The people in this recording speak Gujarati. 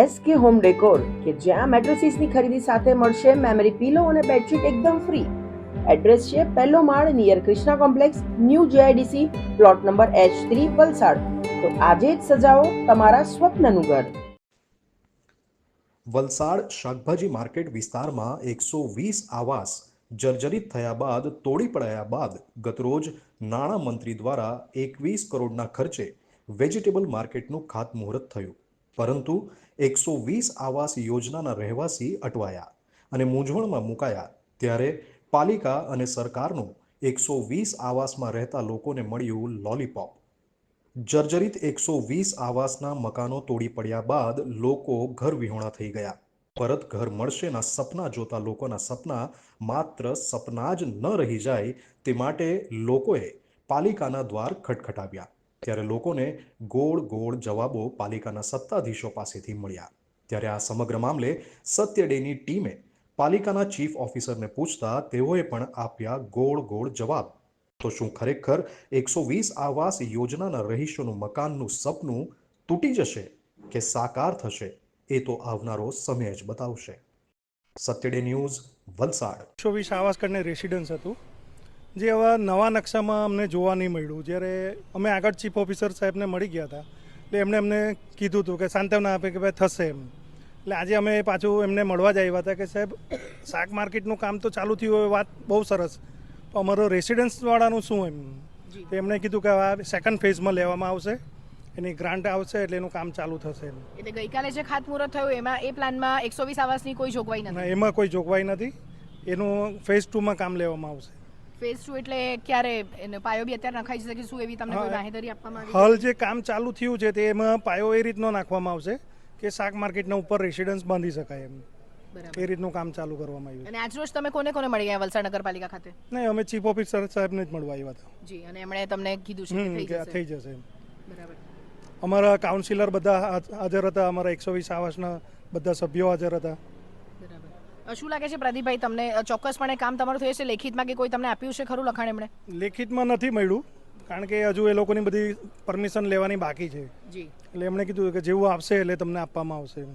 એસકે હોમ ડેકોર કે જ્યાં મેટ્રેસીસની ખરીદી સાથે મળશે મેમરી પીલો અને બેડશીટ એકદમ ફ્રી એડ્રેસ છે પહેલો માળ near Krishna complex new GIDC plot number H three Valsad. તો આજે જ સજાવો તમારા સ્વપ્નનું ઘર. વલસાડ શાકભાજી માર્કેટ વિસ્તારમાં એકસો વીસ આવાસ જર્જરિત થયા બાદ, તોડી પડાયા બાદ, ગતરોજ નાણાં મંત્રી દ્વારા એકવીસ કરોડના ખર્ચે વેજીટેબલ માર્કેટનું ખાતમુહૂર્ત થયું. પરંતુ એકસો વીસ આવાસ યોજનાના રહેવાસી અટવાયા અને મૂંઝવણમાં મુકાયા. ત્યારે પાલિકા અને સરકારનું એકસો વીસ આવાસમાં રહેતા લોકોને મળ્યું લોલીપોપ. જર્જરિત એકસો વીસ આવાસના મકાનો તોડી પડ્યા બાદ લોકો ઘર વિહોણા થઈ ગયા. પરત ઘર મળશેના સપના જોતા લોકોના સપના માત્ર સપના જ ન રહી જાય તે માટે લોકોએ પાલિકાના દ્વાર ખટખટાવ્યા. ત્યારે લોકોને ગોળ ગોળ જવાબો પાલિકાના સત્તાધીશો પાસેથી મળ્યા. ત્યારે આ સમગ્ર મામલે સત્ય ડેની ટીમે પાલિકાના ચીફ ઓફિસરને પૂછતા તેઓએ પણ આપ્યા ગોળ ગોળ જવાબ. તો શું ખરેખર એકસો વીસ આવાસ યોજનાના રહીશોનું મકાનનું સપનું તૂટી જશે કે સાકાર થશે એ તો આવનારો સમય જ બતાવશે. સત્યડે ન્યૂઝ વલસાડ. એકસો વીસ આવાસ કરીને રેસિડન્સ હતું. જે હવે નવા નકશામાં અમને જોવા નહીં મળ્યું. જ્યારે અમે આગળ ચીફ ઓફિસર સાહેબને મળી ગયા હતા એટલે એમણે અમને કીધું હતું કે સાંત્વના આપે કે ભાઈ થશે એમ. એટલે આજે અમે પાછું એમને મળવા જ આવ્યા હતા કે સાહેબ શાક માર્કેટનું કામ તો ચાલુ થયું હોય વાત બહુ સરસ. પણ અમારો રેસિડન્સવાળાનું શું એમ? તો એમણે કીધું કે આ સેકન્ડ ફેઝમાં લેવામાં આવશે એની ગ્રાન્ટ આવશે એટલે એનું કામ ચાલુ થશે એમ. એટલે ગઈકાલે જે ખાતમુહૂર્ત થયું એમાં એ પ્લાનમાં એકસો વીસ આવાસની કોઈ જોગવાઈ નથી? એમાં કોઈ જોગવાઈ નથી. એનું ફેઝ ટુમાં કામ લેવામાં આવશે. ફેઝ ટુ એટલે ક્યારે એને પાયો બી અત્યારે નખાઈ શકે શું એવી તમને કોઈ માહિતી આપવામાં હાલ જે કામ ચાલુ થયું છે તે એમાં પાયો એ રીતનો નાખવામાં આવશે કે શાક માર્કેટના ઉપર રેસિડન્સ બાંધી શકાય એમ. એ રીતનું કામ ચાલુ કરવામાં આવ્યું અને આજરોજ તમે કોને કોને મળી ગયા વલસાડ નગરપાલિકા ખાતે? નહીં અમે ચીફ ઓફિસર સાહેબને જ મળવા આવ્યા હતા. જી અને એમણે તમને કીધું છે કે થઈ જશે. બરાબર. અમારા કાઉન્સિલર બધા હાજ- હાજર હતા અમારા એકસો વીસ આવાસના બધા સભ્યો હાજર હતા. બરાબર. શું લાગે છે પ્રદીપભાઈ તમને ચોક્કસપણે કામ તમારું થયું છે લેખિતમાં કે કોઈ તમને આપ્યું છે ખરું લખાણ એમણે? લેખિતમાં નથી મળ્યું કારણ કે હજુ એ લોકોની બધી પરમિશન લેવાની બાકી છે. જી. એટલે એમણે કીધું કે જેવું આપશે એટલે તમને આપવામાં આવશે